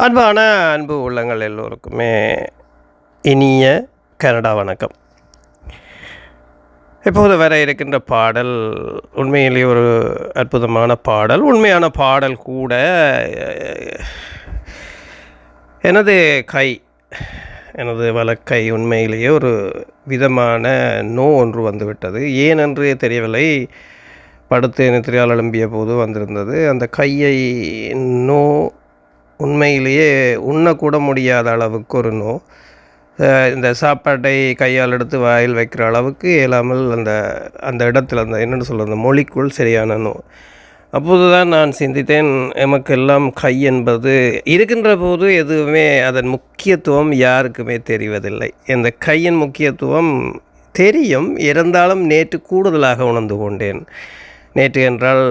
அன்பான அன்பு உள்ளங்கள் எல்லோருக்குமே இனிய கனடா வணக்கம். இப்போது வர இருக்கின்ற பாடல் உண்மையிலேயே ஒரு அற்புதமான பாடல் உண்மையான பாடல் கூட எனது கை எனது வழக்கை உண்மையிலேயே ஒரு விதமான நோ ஒன்று வந்துவிட்டது. ஏனென்று தெரியவில்லை. படுத்து நித்திரையால் எழும்பிய போது வந்திருந்தது. அந்த கையை நோ உண்மையிலேயே உண்ணக்கூட முடியாத அளவுக்கு ஒரு நோ. இந்த சாப்பாட்டை கையால் எடுத்து வாயில் வைக்கிற அளவுக்கு இயலாமல் அந்த அந்த இடத்துல அந்த என்னென்னு சொல்கிறது அந்த மொழிக்குள் சரியான நோ. அப்போது தான் நான் சிந்தித்தேன் எமக்கெல்லாம் கை என்பது இருக்கின்ற போது எதுவுமே அதன் முக்கியத்துவம் யாருக்குமே தெரிவதில்லை. இந்த கையின் முக்கியத்துவம் தெரியும் இருந்தாலும் நேற்று கூடுதலாக உணர்ந்து கொண்டேன். நேற்று என்றால்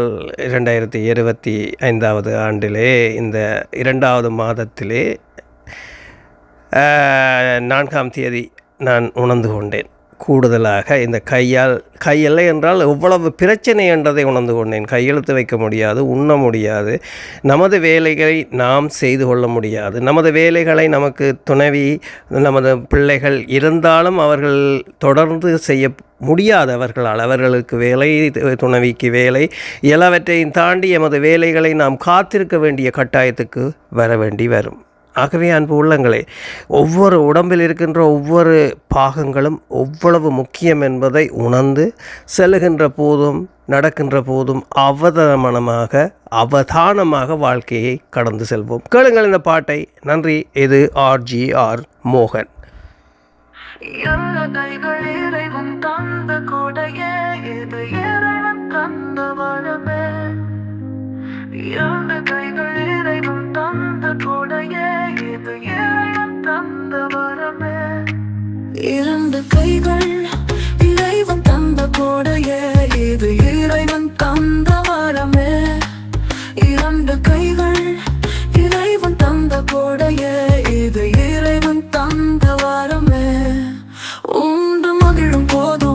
இரண்டாயிரத்தி இருபத்தி ஐந்தாவது ஆண்டிலே இந்த இரண்டாவது மாதத்திலே நான்காம் தேதி நான் உணர்ந்து கொண்டேன். கூடுதலாக இந்த கையால் கையல்ல என்றால் எவ்வளவு பிரச்சனை என்றதை உணர்ந்து கொண்டேன். கையெழுத்து வைக்க முடியாது உண்ண முடியாது. நமது வேலைகளை நாம் செய்து கொள்ள முடியாது. நமது வேலைகளை நமக்கு துணைவி நமது பிள்ளைகள் இருந்தாலும் அவர்கள் தொடர்ந்து செய்ய முடியாதவர்களால் அவர்களுக்கு வேலை துணைவிக்கு வேலை எல்லாவற்றையும் தாண்டி எமது வேலைகளை நாம் காத்திருக்க வேண்டிய கட்டாயத்துக்கு வர வேண்டி வரும். ஆகவே அன்பு உள்ளங்களே ஒவ்வொரு உடம்பில் இருக்கின்ற ஒவ்வொரு பாகங்களும் எவ்வளவு முக்கியம் என்பதை உணர்ந்து செல்லுகின்ற போதும் நடக்கின்ற போதும் அவதானமாக அவதானமாக வாழ்க்கையை கடந்து செல்வோம். கேளுங்கள் இந்த பாட்டை. நன்றி இது ஆர்ஜிஆர் மோகன். கைகள் இறைவன் தந்த கொடையே இது இறைவன் தந்த வரமே எல்லா கைகள் இரண்டு கைகள் இறைவன் தந்த கொடையே. இது இறைவன் தந்த வரமே. இரண்டு கைகள் இறைவன் தந்த கொடையே. இது இறைவன் தந்த வரமே. உண்டு மகிழும் போதும்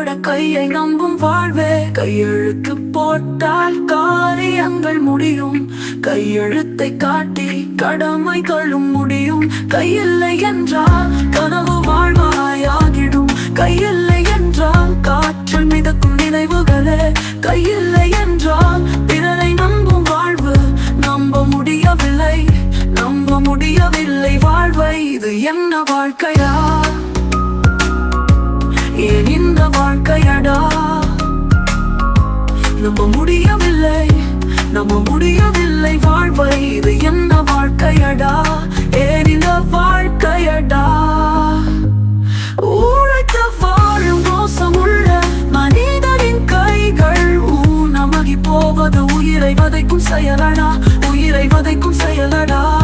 போட கையை நம்பும் வாழ்வே. கையெழுத்து போட்டால் காரியங்கள் முடியும். கையெழுத்தை காட்டி கடமைகளும் முடியும். கையில்லை என்றால் கனவு வாழ்வாயாகிடும். கையில்லை என்றால் காற்றில் மிதக்கும் நினைவுகளே. கையில்லை என்றால் பிறரை நம்பும் வாழ்வு. நம்ப முடியவில்லை நம்ப முடியவில்லை வாழ்வை. இது என்ன வாழ்க்கையா? ஏன் இந்த வாழ்க்கையடா? நம்ம முடியவில்லை நம்ம முடியவில்லை வாழ்வை. இது என்ன வாழ்க்கையடா? ஏன் இந்த வாழ்க்கையடா? உழைத்து வாழும் மோசமுள்ள மனிதனின் கைகள் போவது. உயிரை வதைக்கும் செயலடா உயிரை வதைக்கும் செயலடா.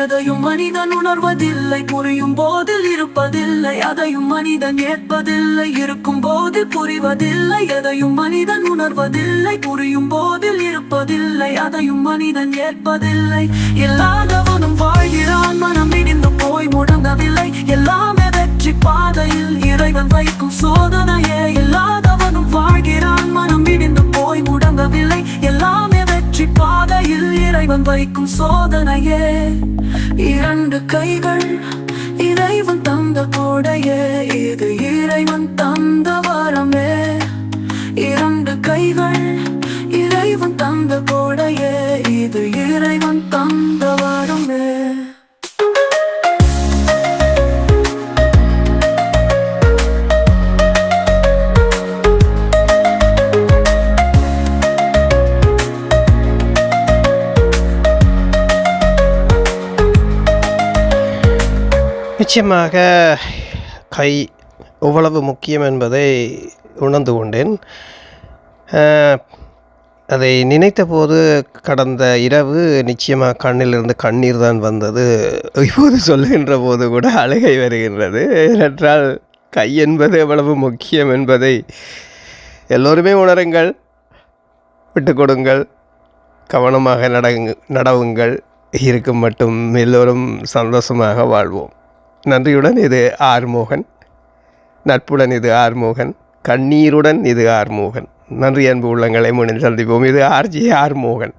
எதையும் மனிதன் உணர்வதில்லை புரியும் போதில் இருப்பதில்லை அதையும் மனிதன் ஏற்பதில்லை இருக்கும் போது புரிவதில்லை எதையும் மனிதன் உணர்வதில்லை புரியும் போதில் இருப்பதில்லை அதையும் மனிதன் ஏற்பதில்லை. இல்லாதவனும் வாழ்கிறான் மனம் இடிந்து போய் முடங்கவில்லை. எல்லாமே வெற்றி பாதையில் இறைவன் வைக்கும் சோதனை வைக்கும் சோதனையே. இரண்டு கைகள் இறைவன் தந்த கோடையே. இது இறைவன் தந்த வரமே. இரண்டு கைகள் இறைவன் தந்த கோடையே. இது இறைவன் தந்த நிச்சயமாக கை எவ்வளவு முக்கியம் என்பதை உணர்ந்து கொண்டேன். அதை நினைத்தபோது கடந்த இரவு நிச்சயமாக கண்ணிலிருந்து கண்ணீர் தான் வந்தது. இப்போது சொல்லுகின்ற போது கூட அழுகை வருகின்றது. ஏனென்றால் கை என்பது எவ்வளவு முக்கியம் என்பதை எல்லோருமே உணருங்கள் விட்டு கொடுங்கள் கவனமாக நடங்க நடவுங்கள். இருக்கும் மட்டும் எல்லோரும் சந்தோஷமாக வாழ்வோம். நன்றியுடன் இது ஆர்மோகன் நட்புடன் இது ஆர்மோகன் கண்ணீருடன் இது ஆர்மோகன் நன்றி அன்பு உள்ளங்களை முன்னில் சந்திப்போம். இது ஆர்ஜி ஆர்மோகன்